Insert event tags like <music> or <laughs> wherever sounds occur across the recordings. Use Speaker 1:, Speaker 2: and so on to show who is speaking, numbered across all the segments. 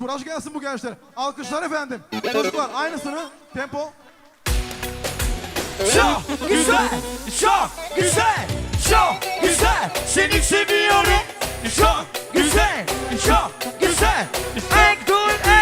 Speaker 1: Kuraj gelsin bu gençlere. Alkışlar efendim. Çocuklar aynısını tempo.
Speaker 2: Çok güzel, çok güzel, çok güzel. Seni seviyorum. Çok güzel, çok güzel. En cool, en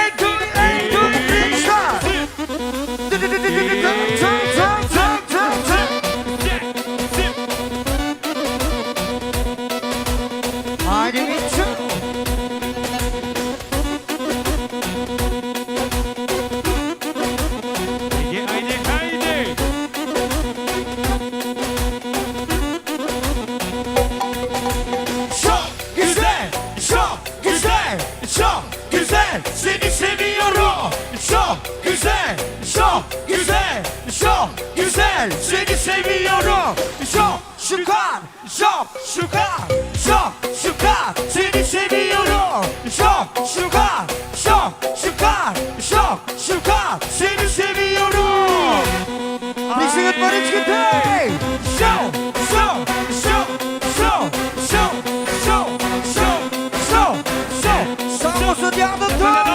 Speaker 2: çok şükar, çok şükar. Seni seviyorum. Çok şükar, çok şükar, çok şükar. Seni seviyorum. Sing it for good day. Show, show, show, show, show, show, show, show, show. Somos odiando todo.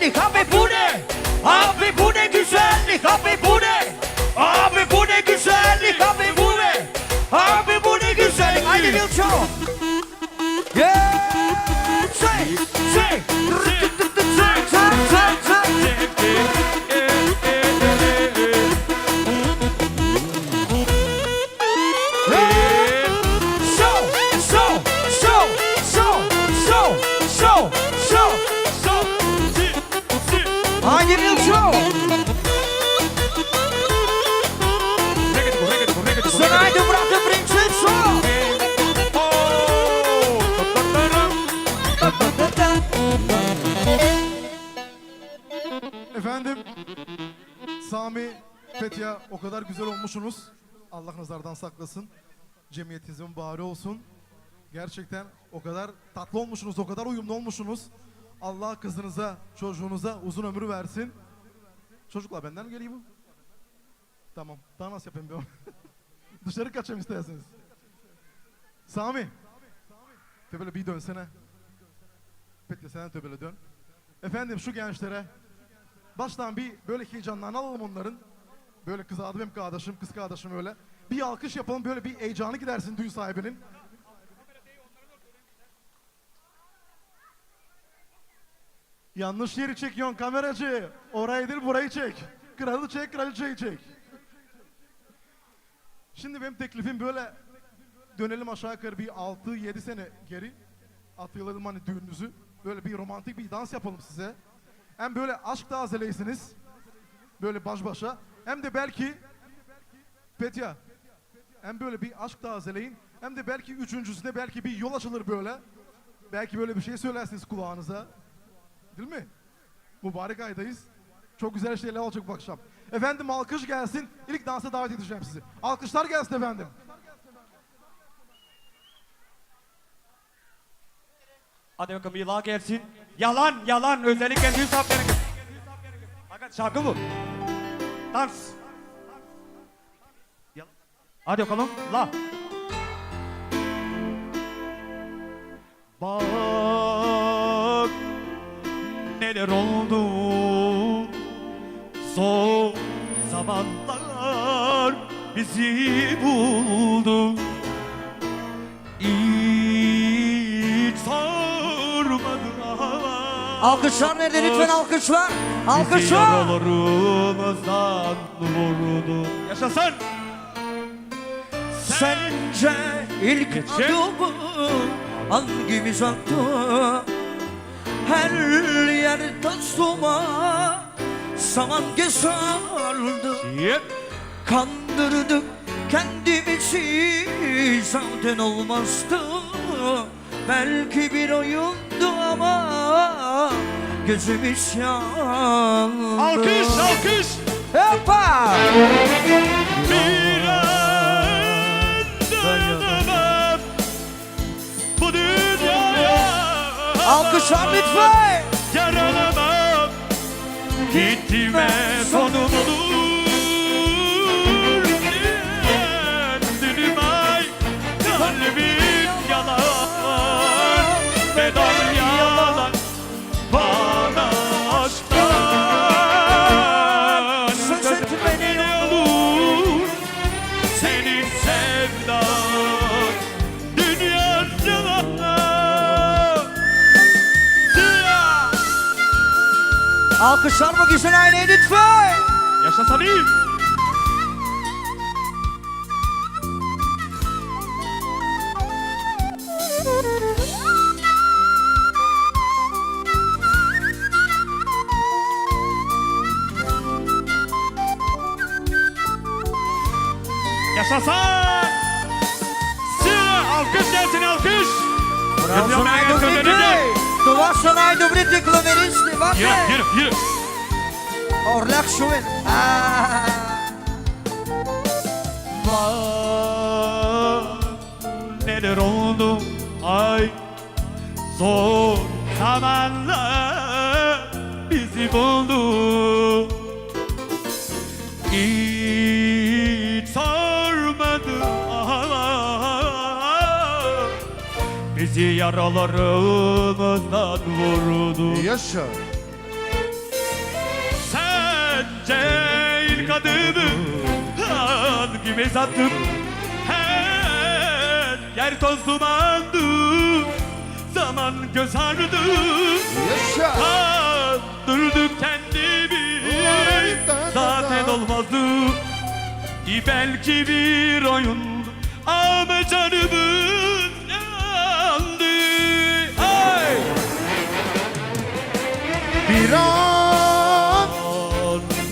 Speaker 2: Güzellik. Abi bu ne? Abi bu ne güzellik. Abi bu ne? Abi bu ne güzellik. Abi bu ne? Abi bu ne güzellik. Haydi Wilco. Yeah. Say. Say,
Speaker 1: Efendim Sami, Fethiye o kadar güzel olmuşsunuz. Allah nazardan saklasın. Cemiyetinizin bari olsun. Gerçekten o kadar tatlı olmuşsunuz, o kadar uyumlu olmuşsunuz. Allah kızınıza, çocuğunuza uzun ömür versin. Çocuklar benden mi geliyor bu? Tamam. Daha nasıl yapayım ben? <laughs> Dışarı kaçayım isterseniz. Sami. Töbele bir dönsene. Fethiye sen töbele dön. Efendim şu gençlere Baştan bir böyle heyecanlarını alalım onların. Böyle kız adı benim kardeşim, kız kardeşim öyle. Bir alkış yapalım böyle bir heyecanı gidersin düğün sahibinin. Yanlış yeri çekiyorsun kameracı. Orayı değil burayı çek. Kralı çek, kraliçeyi çek. Şimdi benim teklifim böyle dönelim aşağı yukarı bir 6-7 sene geri. Hatırladım hani düğününüzü. Böyle bir romantik bir dans yapalım size. Hem böyle aşk tazeleysiniz. Böyle baş başa. Hem de belki Petya hem böyle bir aşk tazeleyin. Hem de belki üçüncüsünde belki bir yol açılır böyle. Belki böyle bir şey söylersiniz kulağınıza. Değil mi? Mübarek aydayız. Çok güzel şeyler olacak bu akşam. Efendim alkış gelsin. İlk dansa davet edeceğim sizi. Alkışlar gelsin efendim.
Speaker 3: Hadi bakalım yılan gelsin. Yalan yalan özellikle düğün sahipleri. Fakat şarkı bu. Dans. Hadi bakalım la. Bak neler oldu Son zamanlar bizi buldu
Speaker 2: Alkışlar nerede lütfen alkışlar. Alkışlar.
Speaker 3: yaralarımızdan vurdu Yaşasın
Speaker 2: Sence ilk
Speaker 3: Geçin.
Speaker 2: adımı hangimiz attı? Her yer taş duman, saman gezardı.
Speaker 3: Yep.
Speaker 2: Kandırdık kendimizi zaten olmazdı. Belki bir oyundu ama gözümüz yandı.
Speaker 3: Alkış alkış
Speaker 2: Hoppa!
Speaker 3: Bir an dayanamam bu dünyaya
Speaker 2: Alkışlar lütfen.
Speaker 3: Yaralamam Gitme
Speaker 2: Alkışlar bu güzel aileye lütfen.
Speaker 3: Yaşa Salim. Yaşasın. Alkış gelsin alkış.
Speaker 2: Bravo, dobrý ty kloveristi,
Speaker 3: Yürü
Speaker 2: vate.
Speaker 3: yürü yürü.
Speaker 2: Orlak şuvin.
Speaker 3: Vay, neler oldu ay zor zamanlar bizi buldu bizi yaralarımızdan vurdu
Speaker 4: Yaşa.
Speaker 3: Sence ilk adımı hangi mezattım? Her yer toz dumandı Zaman göz ardı
Speaker 4: Yaşa.
Speaker 3: Kandırdık kendimi Zaten olmazdı Belki bir oyun Ama canımız
Speaker 4: Bir an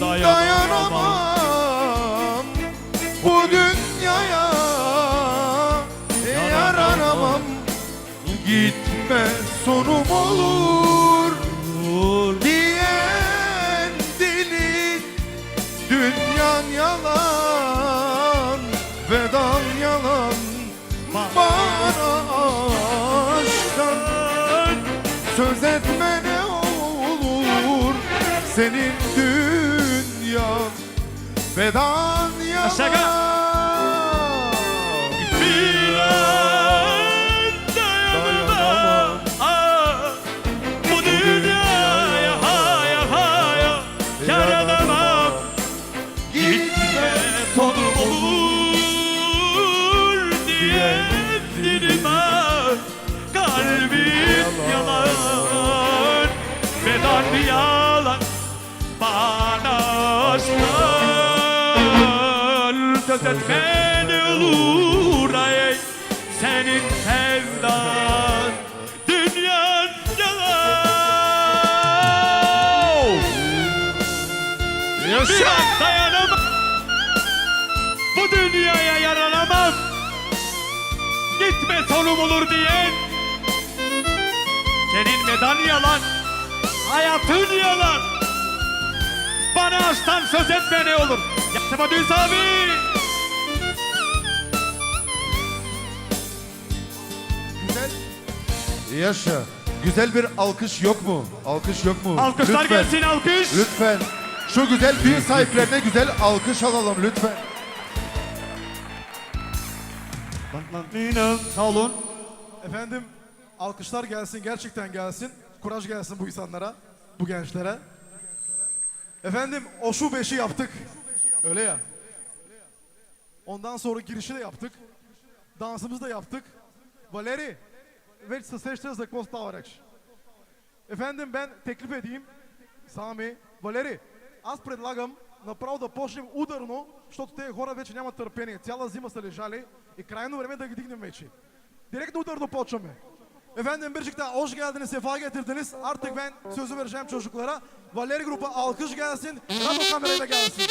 Speaker 3: Dayanamam
Speaker 4: bu dünyaya. Yaranamam. Gitme sonum olur diyen dilin dünyan yalan vedan yalan. Bana aşktan Söz etme ne olur senin dünyan. Bedan
Speaker 3: Aşağı.
Speaker 4: yalan
Speaker 3: Bir Söz etme ne olur ay Senin sevdan. Dünyan yalan. Biraz dayanamam. Bu dünyaya yaranamam. Gitme sonum olur diye Senin medan yalan Hayatın yalan. Bana aşktan söz etme ne olur. Yapma Düz abi
Speaker 4: Güzel Yaşa Güzel bir alkış yok mu? Alkış yok mu?
Speaker 3: Alkışlar
Speaker 4: Lütfen.
Speaker 3: gelsin alkış
Speaker 4: Lütfen şu güzel düğün sahiplerine güzel alkış alalım lütfen.
Speaker 3: Sağ olun
Speaker 1: Efendim alkışlar gelsin gerçekten gelsin. Kuraj gelsin bu insanlara, bu gençlere. Efendim o şu beşi yaptık. Öyle ya. Ondan sonra girişi de yaptık. Dansımızı da yaptık. Valeri, veç се сещаш за какво става реч. Efendim ben teklif edeyim. Sami, Валери, аз предлагам направо да почнем ударно, защото тези хора вече нямат търпение. Цяла зима са лежали и крайно време да ги дигнем вече. Direktно udarno почваме. Efendim birçokta hoş geldiniz, sefa getirdiniz. Artık ben sözü vereceğim çocuklara. Valeri grubu alkış gelsin, radyo kamerayla gelsin.